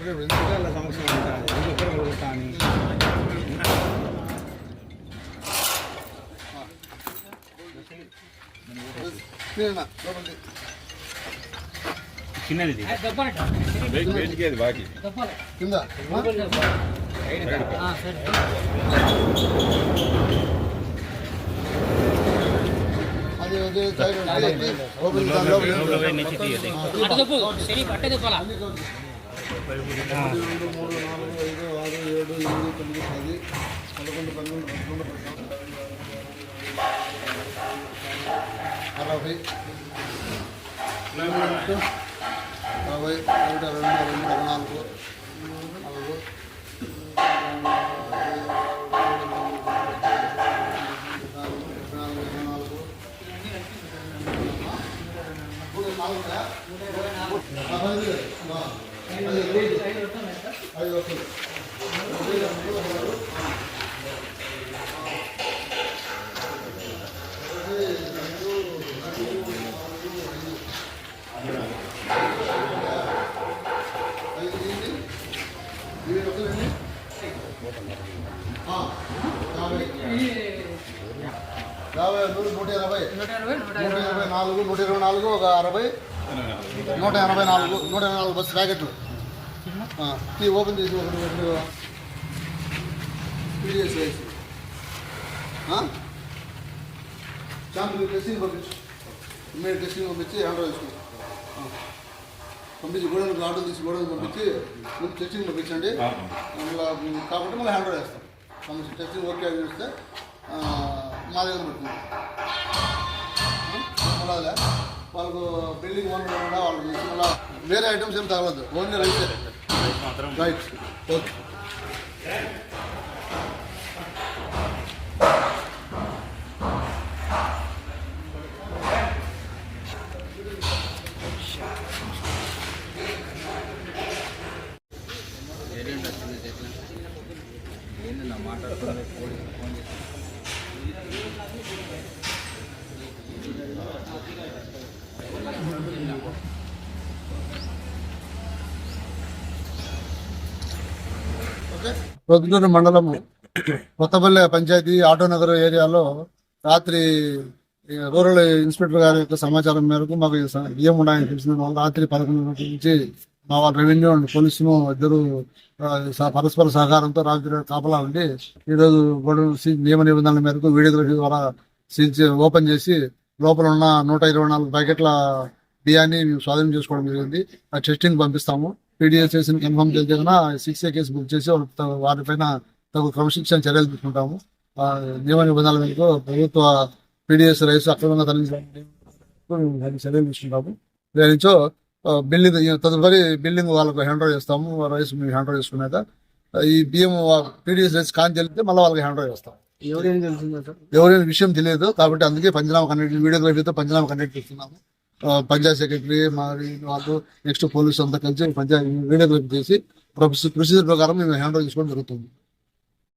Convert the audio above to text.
రెండు సంవత్సరం ఉంటాను చిన్నది బాకీ. కింద. అది అది సైడ్ ఉంది. లోపలికి దాని లోపలికి. ఒకటి, రెండు మూడు నాలుగు ఐదు ఆరు ఏడు ఎనిమిది తొమ్మిది పది పదకొండు పన్నెండు పదకొండు పన్నెండు అరవై యాభై నూట రెండు రెండు ఇరవై నాలుగు యాభై నూట ఇరవై. నూట ఇరవై నాలుగు నూట ఇరవై నాలుగు ఒక అరవై. నూట ఎనభై నాలుగు నూట ఎనభై నాలుగు బస్సు ప్యాకెట్లు. ఇది ఓపెన్ చేసి ఒకటి ఒకటి పీడిఎస్ వేసి శాంపుల్ టెస్టింగ్ పంపించు. ఇమ్మీడియట్ టెస్టింగ్ పంపించి హ్యాండ్ వేసుకో. పంపించి గోడౌన్కి ఆర్డర్ తీసి గోడౌన్ పంపించి ముందు టెస్టింగ్ పంపించండి. మళ్ళీ కాబట్టి మళ్ళీ హ్యాండ్ వేస్తాం. పంపించి టెస్టింగ్ ఓకే అని చూస్తే మా దగ్గర పెడుతుంది మళ్ళీ బిల్డింగ్ ఓనర్ కూడా వాళ్ళు ఇచ్చి వేరే ఐటమ్స్ ఏం తగలదు only rice. Right okay Proddatur మండలం కొత్తపల్లె పంచాయతీ ఆటోనగర్ ఏరియాలో రాత్రి రూరల్ ఇన్స్పెక్టర్ గారి యొక్క సమాచారం మేరకు మాకు బియ్యం ఉన్నాయని తెలిసిన వాళ్ళు రాత్రి పదకొండు నుంచి మా వాళ్ళ రెవెన్యూ అండ్ పోలీసును ఇద్దరు పరస్పర సహకారంతో రాత్రి కాపలా ఉండి ఈరోజు గొడవ నియమ నిబంధనల మేరకు వీడియోగ్రఫీ ద్వారా సీజ్ ఓపెన్ చేసి లోపల ఉన్న నూట ఇరవై నాలుగు ప్యాకెట్ల బియ్యాన్ని మేము స్వాధీనం చేసుకోవడం జరిగింది. ఆ టెస్టింగ్ పంపిస్తాము. పీడిఎస్ చేసిన కన్ఫర్మ్ చేస్తే సిక్స్ ఏ కేసు బుక్ చేసి వారిపైన తగు క్రమశిక్షణ చర్యలు తీసుకుంటాము. నియమ నిబంధనల మేరకు ప్రభుత్వ పీడిఎస్ రైస్ అక్రమంగా తరలించడానికి చర్యలు తీసుకుంటాము. దాని నుంచో బిల్డింగ్ తదుపరి బిల్డింగ్ వాళ్ళకు హ్యాండ్ ఓవర్ చేస్తాము రైస్ మేము హ్యాండ్ ఓవర్ చేసుకున్నాక ఈ బియ్యం పీడిఎస్ రైస్ కాన్ చెల్లితే మళ్ళీ వాళ్ళకి హ్యాండ్ ఓవర్ చేస్తాం ఎవరైనా విషయం తెలియదు కాబట్టి అందుకే పంచనామా కండక్ట్ వీడియోగ్రఫీతో పంచనామా కండక్ట్ చేస్తున్నాము. పంచాయత్ సెక్రటరీ మరి వాళ్ళు నెక్స్ట్ పోలీసు అంతా కలిసి పంచాయతీ వీడియోగ్రఫీ చేసి ప్రొసీజర్ ప్రకారం మేము హ్యాండ్ ఓవర్ చేసుకోవడం జరుగుతుంది.